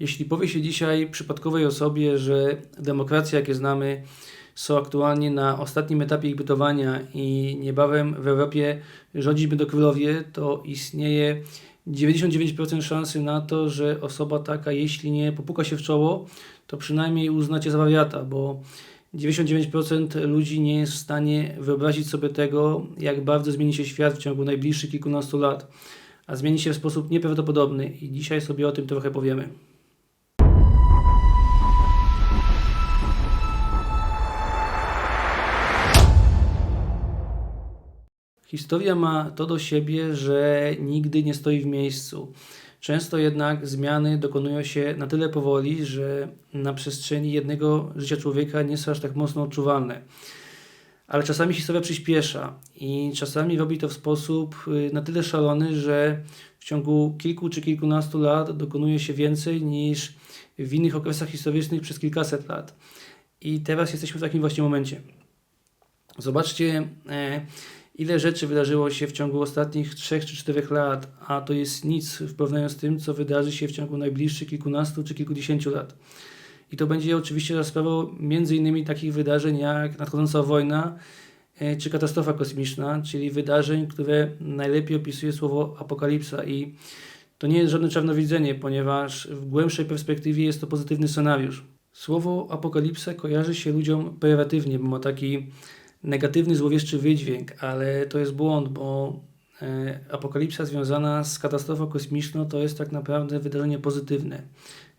Jeśli powie się dzisiaj przypadkowej osobie, że demokracje, jakie znamy, są aktualnie na ostatnim etapie ich bytowania i niebawem w Europie rządzić będą królowie, to istnieje 99% szansy na to, że osoba taka, jeśli nie popuka się w czoło, to przynajmniej uznacie za wariata, bo 99% ludzi nie jest w stanie wyobrazić sobie tego, jak bardzo zmieni się świat w ciągu najbliższych kilkunastu lat, a zmieni się w sposób nieprawdopodobny i dzisiaj sobie o tym trochę powiemy. Historia ma to do siebie, że nigdy nie stoi w miejscu. Często jednak zmiany dokonują się na tyle powoli, że na przestrzeni jednego życia człowieka nie są aż tak mocno odczuwalne. Ale czasami historia przyspiesza i czasami robi to w sposób y, na tyle szalony, że w ciągu kilku czy kilkunastu lat dokonuje się więcej niż w innych okresach historycznych przez kilkaset lat. I teraz jesteśmy w takim właśnie momencie. Zobaczcie, e, ile rzeczy wydarzyło się w ciągu ostatnich 3 czy 4 lat, a to jest nic w porównaniu z tym, co wydarzy się w ciągu najbliższych kilkunastu czy kilkudziesięciu lat. I to będzie oczywiście za sprawą między innymi takich wydarzeń jak nadchodząca wojna e, czy katastrofa kosmiczna, czyli wydarzeń, które najlepiej opisuje słowo apokalipsa i to nie jest żadne czarnowidzenie, ponieważ w głębszej perspektywie jest to pozytywny scenariusz. Słowo apokalipsa kojarzy się ludziom pejoratywnie, bo ma taki negatywny, złowieszczy wydźwięk, ale to jest błąd, bo e, apokalipsa związana z katastrofą kosmiczną to jest tak naprawdę wydarzenie pozytywne.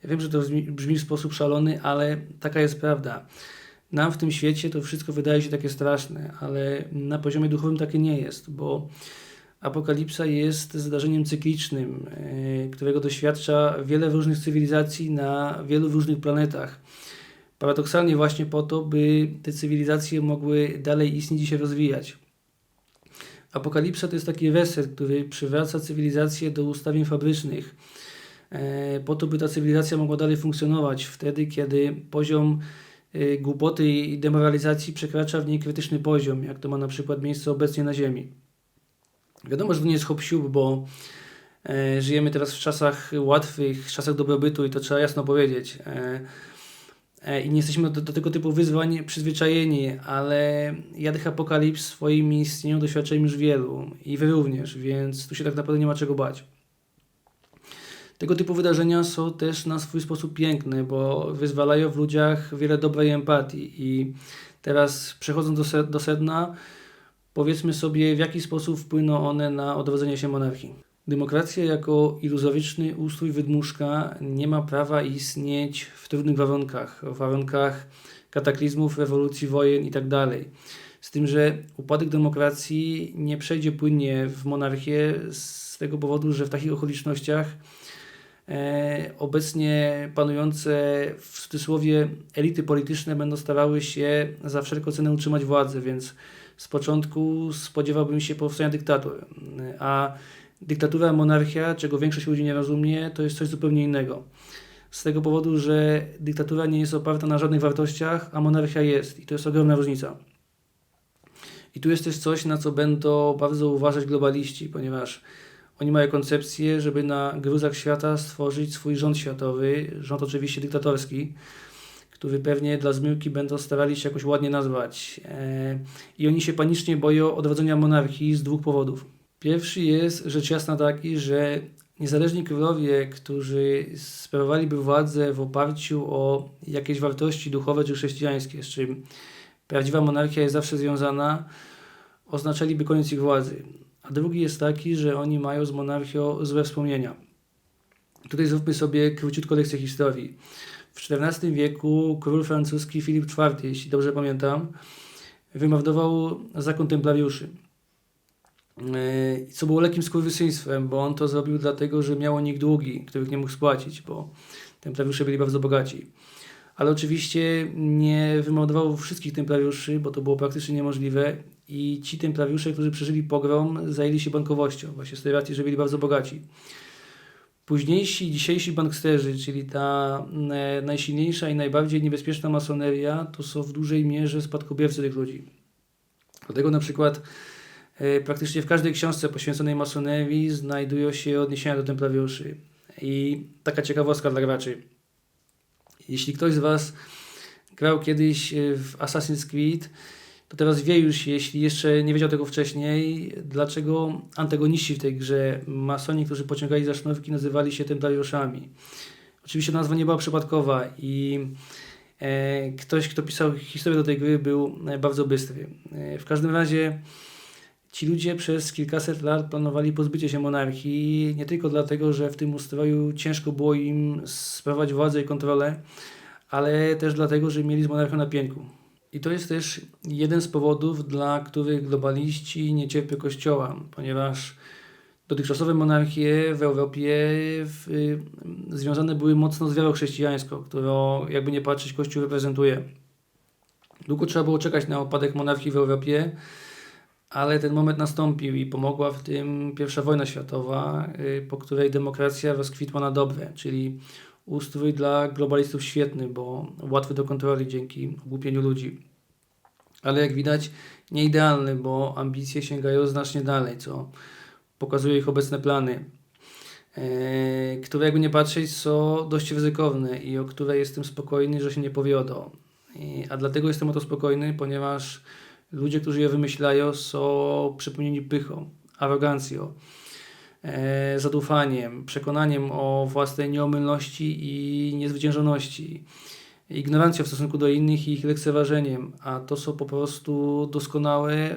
Ja wiem, że to brzmi, w sposób szalony, ale taka jest prawda. Nam w tym świecie to wszystko wydaje się takie straszne, ale na poziomie duchowym takie nie jest, bo apokalipsa jest zdarzeniem cyklicznym, e, którego doświadcza wiele różnych cywilizacji na wielu różnych planetach. Paradoksalnie właśnie po to, by te cywilizacje mogły dalej istnieć i się rozwijać. Apokalipsa to jest taki reset, który przywraca cywilizację do ustawień fabrycznych, e, po to, by ta cywilizacja mogła dalej funkcjonować wtedy, kiedy poziom e, głupoty i demoralizacji przekracza w niej krytyczny poziom, jak to ma na przykład miejsce obecnie na Ziemi. Wiadomo, że to nie jest hop bo e, żyjemy teraz w czasach łatwych, czasach dobrobytu i to trzeba jasno powiedzieć. E, i nie jesteśmy do, do, tego typu wyzwań przyzwyczajeni, ale ja tych apokalips swoim istnieniu doświadczyłem już wielu i wy również, więc tu się tak naprawdę nie ma czego bać. Tego typu wydarzenia są też na swój sposób piękne, bo wyzwalają w ludziach wiele dobrej empatii i teraz przechodząc do, do sedna, powiedzmy sobie w jaki sposób wpłyną one na odrodzenie się monarchii. Demokracja jako iluzoryczny ustrój wydmuszka nie ma prawa istnieć w trudnych warunkach, w warunkach kataklizmów, rewolucji, wojen itd. Z tym, że upadek demokracji nie przejdzie płynnie w monarchię z tego powodu, że w takich okolicznościach e, obecnie panujące w cudzysłowie elity polityczne będą starały się za wszelką cenę utrzymać władzę, więc z początku spodziewałbym się powstania dyktatur. A dyktatura, monarchia, czego większość ludzi nie rozumie, to jest coś zupełnie innego. Z tego powodu, że dyktatura nie jest oparta na żadnych wartościach, a monarchia jest. I to jest ogromna różnica. I tu jest też coś, na co będą bardzo uważać globaliści, ponieważ oni mają koncepcję, żeby na gruzach świata stworzyć swój rząd światowy, rząd oczywiście dyktatorski, który pewnie dla zmyłki będą starali się jakoś ładnie nazwać. E, I oni się panicznie boją odrodzenia monarchii z dwóch powodów. Pierwszy jest rzecz jasna taki, że niezależni królowie, którzy sprawowaliby władzę w oparciu o jakieś wartości duchowe czy chrześcijańskie, z czym prawdziwa monarchia jest zawsze związana, oznaczaliby koniec ich władzy. A drugi jest taki, że oni mają z monarchią złe wspomnienia. Tutaj zróbmy sobie króciutko lekcję historii. W XIV wieku król francuski Filip IV, jeśli dobrze pamiętam, wymordował zakon templariuszy. Yy, co było lekkim skurwysyństwem, bo on to zrobił dlatego, że miał o nich długi, których nie mógł spłacić, bo templariusze byli bardzo bogaci. Ale oczywiście nie wymordował wszystkich templariuszy, bo to było praktycznie niemożliwe i ci templariusze, którzy przeżyli pogrom, zajęli się bankowością, właśnie z tej racji, że byli bardzo bogaci. Późniejsi, dzisiejsi banksterzy, czyli ta e, najsilniejsza i najbardziej niebezpieczna masoneria, to są w dużej mierze spadkobiercy tych ludzi. Dlatego na przykład praktycznie w każdej książce poświęconej masonerii znajdują się odniesienia do templariuszy. I taka ciekawostka dla graczy. Jeśli ktoś z Was grał kiedyś y, w Assassin's Creed, to teraz wie już, jeśli jeszcze nie wiedział tego wcześniej, dlaczego antagoniści w tej grze, masoni, którzy pociągali za sznurki, nazywali się templariuszami. Oczywiście nazwa nie była przypadkowa i e, ktoś, kto pisał historię do tej gry, był e, bardzo bystry. E, w każdym razie ci ludzie przez kilkaset lat planowali pozbycie się monarchii, nie tylko dlatego, że w tym ustroju ciężko było im sprawować władzę i kontrolę, ale też dlatego, że mieli z monarchią na pięku. I to jest też jeden z powodów, dla których globaliści nie cierpią Kościoła, ponieważ dotychczasowe monarchie w Europie w, y, związane były mocno z wiarą chrześcijańską, którą jakby nie patrzeć Kościół reprezentuje. Długo trzeba było czekać na upadek monarchii w Europie, ale ten moment nastąpił i pomogła w tym pierwsza wojna światowa, y, po której demokracja rozkwitła na dobre, czyli ustrój dla globalistów świetny, bo łatwy do kontroli dzięki ogłupieniu ludzi. Ale jak widać, nie idealny, bo ambicje sięgają znacznie dalej, co pokazuje ich obecne plany, e, które jakby nie patrzeć są dość ryzykowne i o które jestem spokojny, że się nie powiodą. A dlatego jestem o to spokojny, ponieważ ludzie, którzy je wymyślają, są przepełnieni pychą, arogancją, e, zadufaniem, przekonaniem o własnej nieomylności i niezwyciężoności, ignorancją w stosunku do innych i ich lekceważeniem, a to są po prostu doskonałe,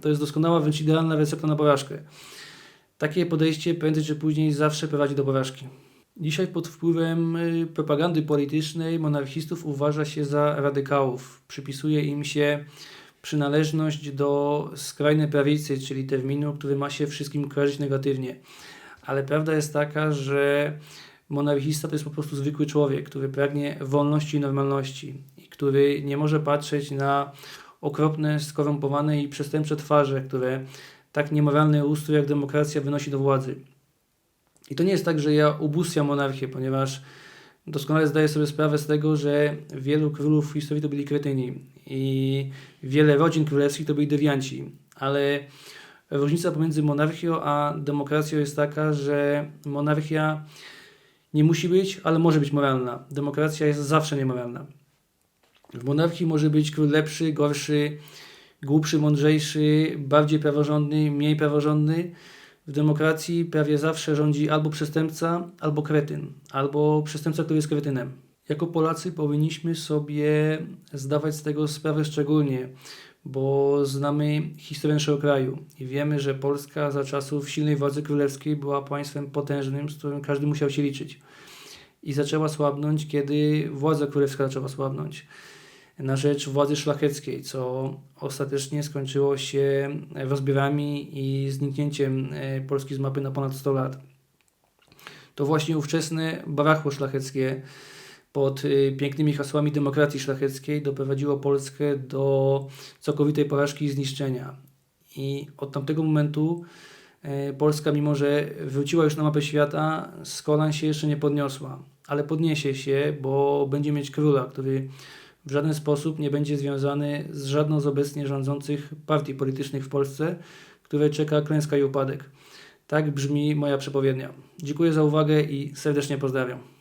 to jest doskonała, wręcz idealna recepta na porażkę. Takie podejście prędzej czy później zawsze prowadzi do porażki. Dzisiaj pod wpływem y, propagandy politycznej monarchistów uważa się za radykałów. Przypisuje im się przynależność do skrajnej prawicy, czyli terminu, który ma się wszystkim kojarzyć negatywnie. Ale prawda jest taka, że monarchista to jest po prostu zwykły człowiek, który pragnie wolności i normalności i który nie może patrzeć na okropne, skorumpowane i przestępcze twarze, które tak niemoralny ustrój jak demokracja wynosi do władzy. I to nie jest tak, że ja ubóstwiam monarchię, ponieważ doskonale zdaję sobie sprawę z tego, że wielu królów w historii to byli kretyni i wiele rodzin królewskich to byli dewianci, ale różnica pomiędzy monarchią a demokracją jest taka, że monarchia nie musi być, ale może być moralna. Demokracja jest zawsze niemoralna. W monarchii może być król lepszy, gorszy, głupszy, mądrzejszy, bardziej praworządny, mniej praworządny. W demokracji prawie zawsze rządzi albo przestępca, albo kretyn, albo przestępca, który jest kretynem. Jako Polacy powinniśmy sobie zdawać z tego sprawę szczególnie, bo znamy historię naszego kraju i wiemy, że Polska za czasów silnej władzy królewskiej była państwem potężnym, z którym każdy musiał się liczyć. I zaczęła słabnąć, kiedy władza królewska zaczęła słabnąć na rzecz władzy szlacheckiej, co ostatecznie skończyło się rozbiorami i zniknięciem e, Polski z mapy na ponad 100 lat. To właśnie ówczesne barachło szlacheckie pod e, pięknymi hasłami demokracji szlacheckiej doprowadziło Polskę do całkowitej porażki i zniszczenia. I od tamtego momentu e, Polska, mimo że wróciła już na mapę świata, z kolan się jeszcze nie podniosła. Ale podniesie się, bo będzie mieć króla, który w żaden sposób nie będzie związany z żadną z obecnie rządzących partii politycznych w Polsce, które czeka klęska i upadek. Tak brzmi moja przepowiednia. Dziękuję za uwagę i serdecznie pozdrawiam.